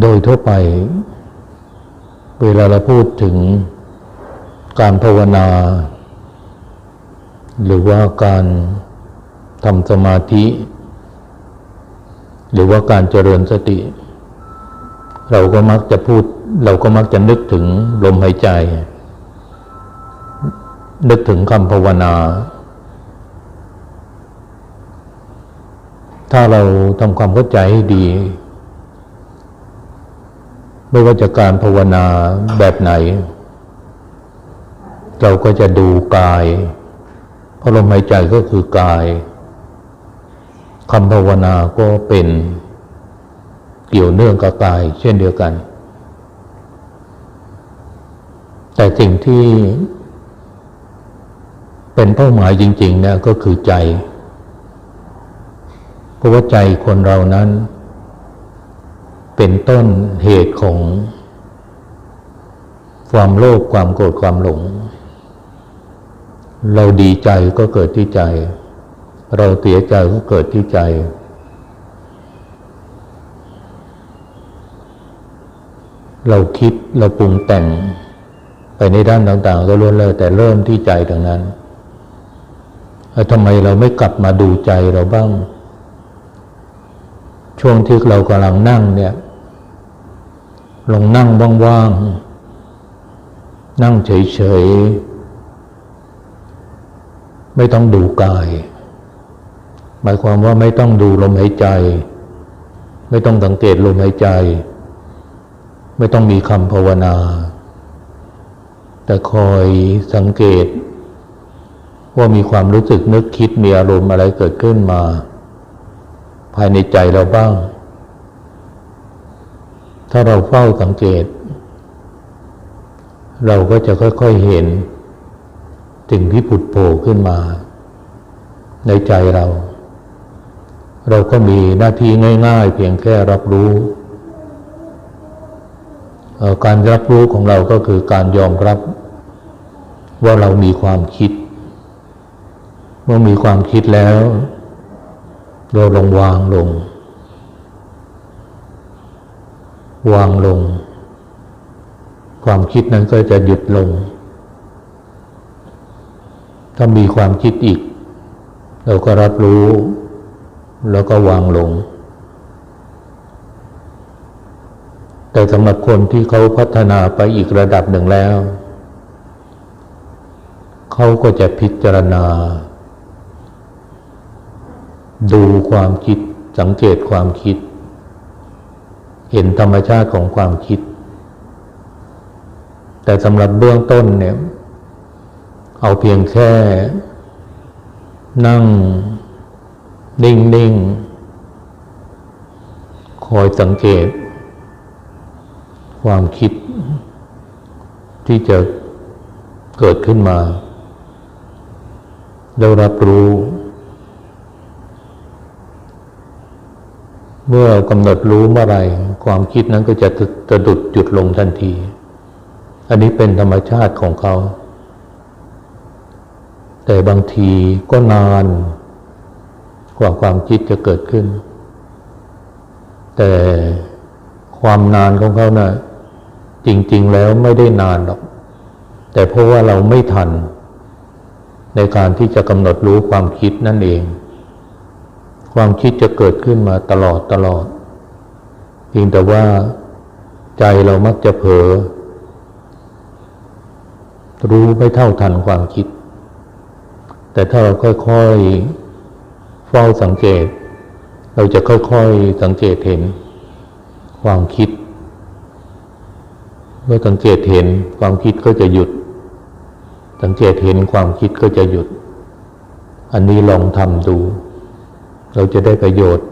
โดยทั่วไป เวลาเราพูดถึงการภาวนา หรือว่าการทำสมาธิ หรือว่าการเจริญสติ เราก็มักจะพูด เราก็มักจะนึกถึงลมหายใจ นึกถึงคำภาวนา ถ้าเราทำความเข้าใจให้ดี ไม่ว่าจะการภาวนาแบบไหน เราก็จะดูกายเพราะลมหายใจก็คือกายคำภาวนาก็เป็นเกี่ยวเนื่องกับกาย เช่นเดียวกัน แต่สิ่งที่เป็นเป้าหมายจริงๆเนี่ยก็คือใจ เพราะว่าใจคนเรานั้น เป็นต้นเหตุของความโลภความโกรธความหลง เราดีใจก็เกิดที่ใจ เราเสียใจก็เกิดที่ใจ เราคิดเราปรุงแต่งไปในด้านต่าง ๆ ก็ล้วนเลยแต่เริ่มที่ใจทั้งนั้นทำไมเราไม่กลับมาดูใจเราบ้าง ช่วงที่เรากำลังนั่งเนี่ย ลองนั่งว่างๆ นั่งเฉยๆ ไม่ต้องดูกาย หมายความว่าไม่ต้องดูลมหายใจ ไม่ต้องสังเกตลมหายใจ ไม่ต้องมีคำภาวนา แต่คอยสังเกต ว่ามีความรู้สึกนึกคิดมีอารมณ์อะไรเกิดขึ้นมา ภายในใจเราบ้าง ถ้าเราเฝ้าสังเกต เราก็จะค่อยๆเห็นสิ่งที่ผุดโผล่ขึ้นมา ในใจเรา เราก็มีหน้าที่ง่ายๆ เพียงแค่รับรู้ การรับรู้ของเราก็คือการยอมรับ ว่าเรามีความคิด เมื่อมีความคิดแล้ว เราลงวางลง วางลง ความคิดนั้นก็จะหยุดลง ถ้ามีความคิดอีก เราก็รับรู้ แล้วก็วางลง แต่สำหรับคนที่เขาพัฒนาไปอีกระดับหนึ่งแล้ว เขาก็จะพิจารณา ดูความคิดสังเกตความคิด เห็นธรรมชาติของความคิด แต่สำหรับเบื้องต้นเนี่ย เอาเพียงแค่ นั่ง นิ่ง ๆ คอยสังเกต ความคิด ที่จะเกิดขึ้นมาแล้วรับรู้ เมื่อกำหนดรู้เมื่อไรความคิดนั้นก็จะกระดุดหยุดลงทันที อันนี้เป็นธรรมชาติของเขา แต่บางทีก็นานกว่าความคิดจะเกิดขึ้น แต่ความนานของเขานะ่ะจริง ๆ แล้วไม่ได้นานหรอก แต่เพราะว่าเราไม่ทัน ในการที่จะกำหนดรู้ความคิดนั่นเอง ความคิดจะเกิดขึ้นมาตลอดตลอดเพียงแต่ว่าใจเรามักจะเผลอรู้ไม่เท่าทันความคิด แต่ถ้าเราค่อยๆเฝ้าสังเกต เราจะค่อยๆสังเกตเห็น ความคิด เมื่อสังเกตเห็นความคิดก็จะหยุด สังเกตเห็นความคิดก็จะหยุด อันนี้ลองทำดู เราจะได้ประโยชน์